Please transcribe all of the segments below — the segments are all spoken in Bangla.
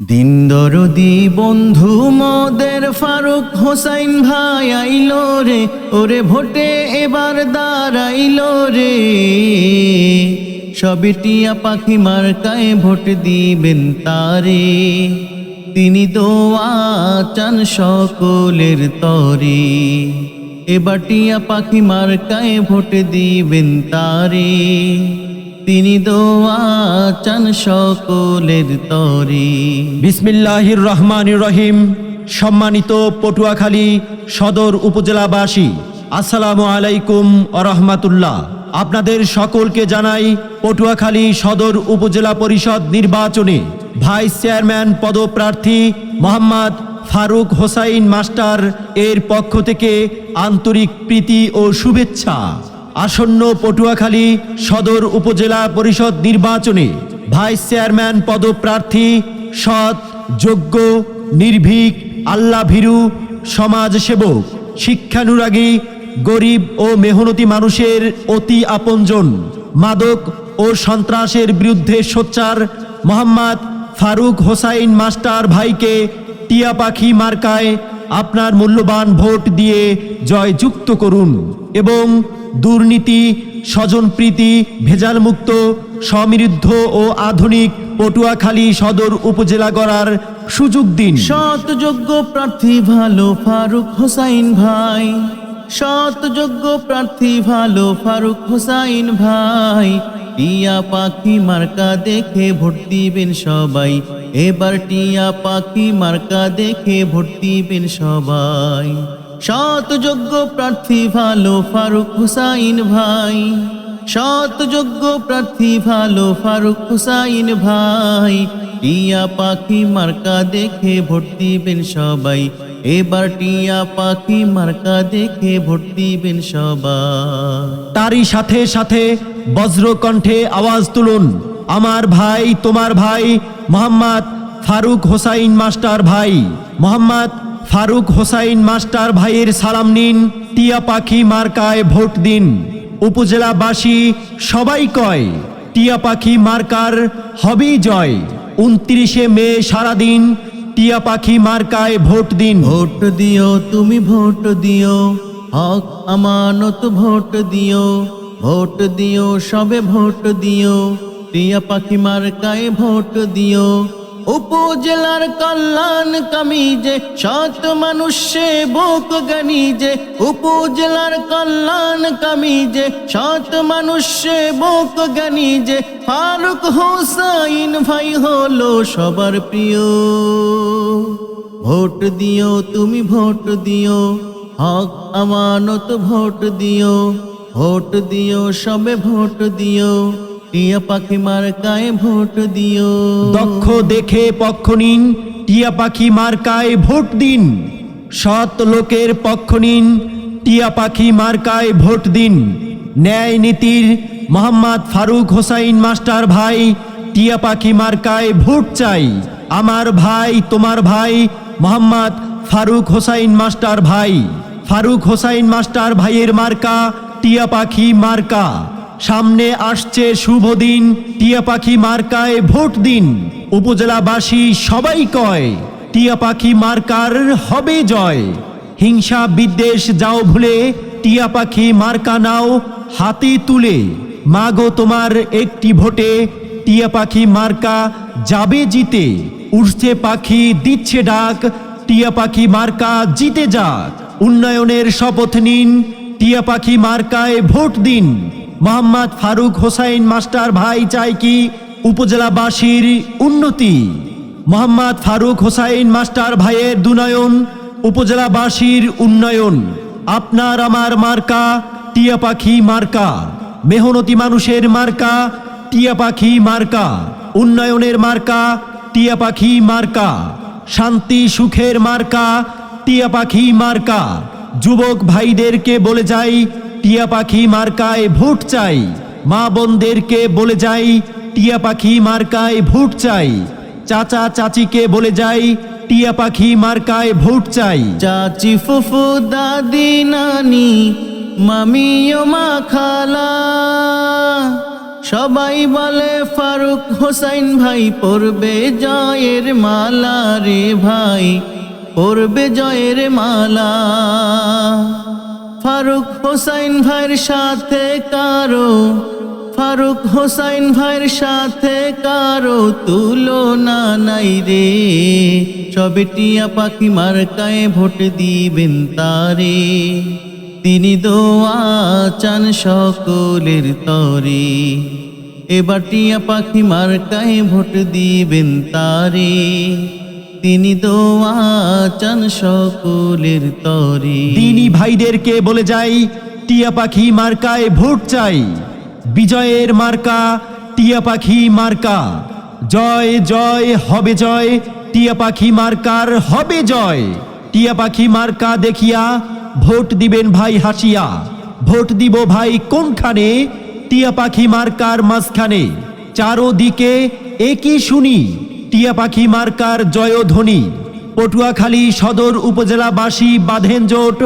দিন দরদি বন্ধু মোদের ফারুক হোসাইন ভাই আইলো রে, ওরে ভোটে এবার দাঁড়াইলো রে। সবে টিয়া পাখি মার্কায় ভোট দিবেন তারে। তিনি দোয়া চান সকলের তরে। এবার টিয়া পাখি মার্কায় ভোট দিবেন তারে। তিনি দোয়া চান সকলের তরে। বিসমিল্লাহির রহমান রহিম সম্মানিত পটুয়াখালী সদর উপজেলাবাসী, আসসালামু আলাইকুম আরহামাতুল্লাহ আপনাদের সকলকে জানাই পটুয়াখালী সদর উপজেলা পরিষদ নির্বাচনে ভাইস চেয়ারম্যান পদপ্রার্থী মোহাম্মদ ফারুক হোসাইন মাস্টার এর পক্ষ থেকে আন্তরিক প্রীতি ও শুভেচ্ছা। আসন্ন পটুয়াখালী সদর উপজেলা পরিষদ নির্বাচনে ভাইস চেয়ারম্যান পদপ্রার্থী সৎ, যোগ্য, নির্ভীক আল্লাহ ভীরু সমাজসেবক, শিক্ষানুরাগী, গরিব ও মেহনতি মানুষের অতি আপনজন, মাদক ও সন্ত্রাসের বিরুদ্ধে সোচ্চার মোহাম্মদ ফারুক হোসাইন মাস্টার ভাইকে টিয়া পাখি মার্কায় আপনার মূল্যবান ভোট দিয়ে জয়যুক্ত করুন এবং দুর্নীতি স্বজনপ্রীতি ভেজালমুক্ত সমৃদ্ধ ও আধুনিক পটুয়াখালী সদর উপজেলা গড়ার সুযোগ দিন। সৎ যোগ্য প্রার্থী ভালো ফারুক হোসাইন ভাই। সৎ যোগ্য প্রার্থী ভালো ফারুক হোসাইন ভাই। টিয়া পাখি মার্কা দেখে ভোট দিবেন সবাই। এবার টিয়া পাখি মার্কা দেখে ভোট দিবেন সবাই। সৎ যোগ্য প্রার্থী ভালো ফারুক হোসাইন ভাই। সৎ যোগ্য প্রার্থী ভালো ফারুক হুসাইন ভাই। টিয়া পাখি মার্কা দেখে ভোট দিবেন সবাই। এবার টিয়া পাখি মার্কা দেখে ভোট দিবেন সবাই। তারই সাথে সাথে বজ্রকণ্ঠে আওয়াজ তুলুন। আমার ভাই, তোমার ভাই, মোহাম্মদ ফারুক হোসাইন মাস্টার ভাই। মোহাম্মদ ফারুক হোসাইন মাস্টার ভাইয়ের সালাম নিন, টিয়া পাখি মার্কায় ভোট দিন। উপজেলাবাসী সবাই কয়, টিয়া পাখি মার্কার হবেই জয়। উনত্রিশে মে সারাদিন টিয়া পাখি মার্কায় ভোট দিন। ভোট দিও, তুমি ভোট দিও, হক, আমানত ভোট দিও ভোট দিও, সবে ভোট দিও, টিয়া পাখি মার্কায় ভোট দিও। উপজেলার কল্যাণ কামিজে, সৎ মানুষে বুক গানিজে। উপজেলার কল্যাণ কামিজে, সৎ মানুষে বুক গানিজে। ফারুক হোসাইন ভাই হলো সবার প্রিয়। ভোট দিও, তুমি ভোট দিও। হক, আমানত ভোট দিও। ভোট দিও, সবে ভোট দিও। টিয়া পাখি মার্কায় ভোট দিও। দক্ষ দেখে পক্ষ নিন, টিয়া পাখি মার্কায় ভোট দিন। সৎ লোকের পক্ষ নিন, টিয়া পাখি মার্কায় ভোট দিন। ন্যায় নীতির মোহাম্মদ ফারুক হোসাইন মাস্টার ভাই, টিয়া পাখি মার্কায় ভোট চাই। আমার ভাই, তোমার ভাই, মোহাম্মদ ফারুক হোসাইন মাস্টার ভাই। ফারুক হোসাইন মাস্টার ভাইয়ের মার্কা, টিয়া পাখি মার্কা। সামনে আসছে শুভ দিন। টিয়া পাখি মার্কায় ভোট দিন। উপজেলাবাসী সবাই কয়, টিয়া পাখি মার্কার হবে জয়। হিংসা বিদ্বেষ যাও ভুলে, টিয়া পাখি মার্কা নাও হাতে তুলে। মাগো তোমার একটি ভোটে, টিয়া পাখি মার্কা যাবে জিতে। উঠছে পাখি দিচ্ছে ডাক, টিয়া পাখি মার্কা জিতে যাক। উন্নয়নের শপথ নিন, টিয়া পাখি মার্কায় ভোট দিন। মোহাম্মদ ফারুক হোসাইন মাস্টার ভাই চাই কি উপজেলাবাসীর উন্নতি? মোহাম্মদ ফারুক হোসাইন মাস্টার ভাইয়ের দুনয়ন, উপজেলাবাসীর উন্নয়ন। আপনার আমার মার্কা, টিয়া পাখি মার্কা। মেহনতি মানুষের মার্কা, টিয়া পাখি মার্কা। উন্নয়নের মার্কা, টিয়া পাখি মার্কা। শান্তি সুখের মার্কা, টিয়া পাখি মার্কা। যুবক ভাইদেরকে বলে যাই টিয়া পাখি মার্কায় ভোট চাই। মা বোনদেরকে বলে যাই, টিয়া পাখি মার্কায় ভোট চাই। চাচা চাচিকে বলে যাই, টিয়া পাখি মার্কায় ভোট চাই। চাচি ফুফু, দাদি, নানি, মামি ও মা খালা, সবাই বলে, ফারুক হোসাইন ভাই পড়বে জয়ের মালা রে ভাই, পড়বে জয়ের মালা। ফারুক হোসাইন ভাইয়ের সাথে কারও, ফারুক হোসাইন ভাইয়ের সাথে কারও তুলনা নাই রে। সবে টিয়া পাখি মার্কায় ভোট দিবেন তারে। তিনি দোয়া চান সকলের তরে। এবার টিয়া পাখি মার্কায় ভোট দিবেন তারে। তিনি দোয়া চান সকলের তরে। দিনী ভাইদেরকে বলে যাই, টিয়া পাখি মার্কায় ভোট চাই। বিজয়ের মার্কা, টিয়া পাখি মার্কা। জয় জয়, হবে জয়, টিয়া পাখি মার্কার হবে জয়। টিয়া পাখি মার্কা দেখিয়া ভোট দিবেন ভাই হাসিয়া। ভোট দিব ভাই কোনখানে? টিয়া পাখি মার্কার মাঝখানে। চারোদিকে একই শুনি। টিয়া পাখি মার্কার জয়ধ্বনি। পটুয়াখালী সদর উপজেলাবাসী বাঁধেন জোট,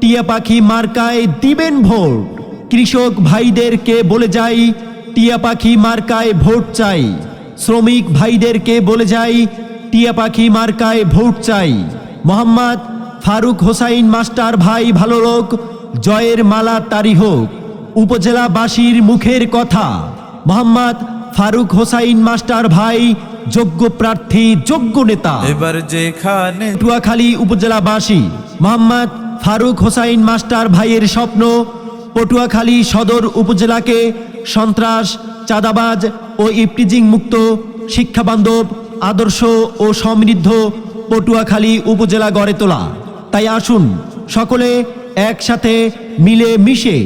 টিয়া পাখি মার্কায় দিবেন ভোট। কৃষক ভাইদেরকে বলে যাই, টিয়া পাখি মার্কায় ভোট চাই। শ্রমিক ভাইদেরকে বলে যাই, টিয়া পাখি মার্কায় ভোট চাই। মোহাম্মদ ফারুক হোসাইন মাস্টার ভাই ভালো লোক, জয়ের মালা তারি হোক। উপজেলাবাসীর মুখের কথা। মোহাম্মদ ফারুক হোসাইন মাস্টার ভাই যোগ্য প্রার্থী যোগ্য নেতা। এবার যেখানে পটুয়াখালী উপজেলাবাসী মোহাম্মদ ফারুক হোসাইন মাস্টার ভাইয়ের স্বপ্ন পটুয়াখালী সদর উপজেলাকে সন্ত্রাস চাঁদাবাজ ও ইফটিজিং মুক্ত শিক্ষাবান্ধব আদর্শ ও সমৃদ্ধ পটুয়াখালী উপজেলা গড়ে তোলা। তাই আসুন সকলে একসাথে মিলে মিশে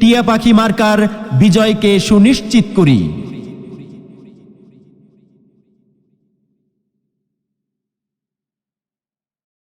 টিয়া পাখি মার্কার বিজয়কে সুনিশ্চিত করি।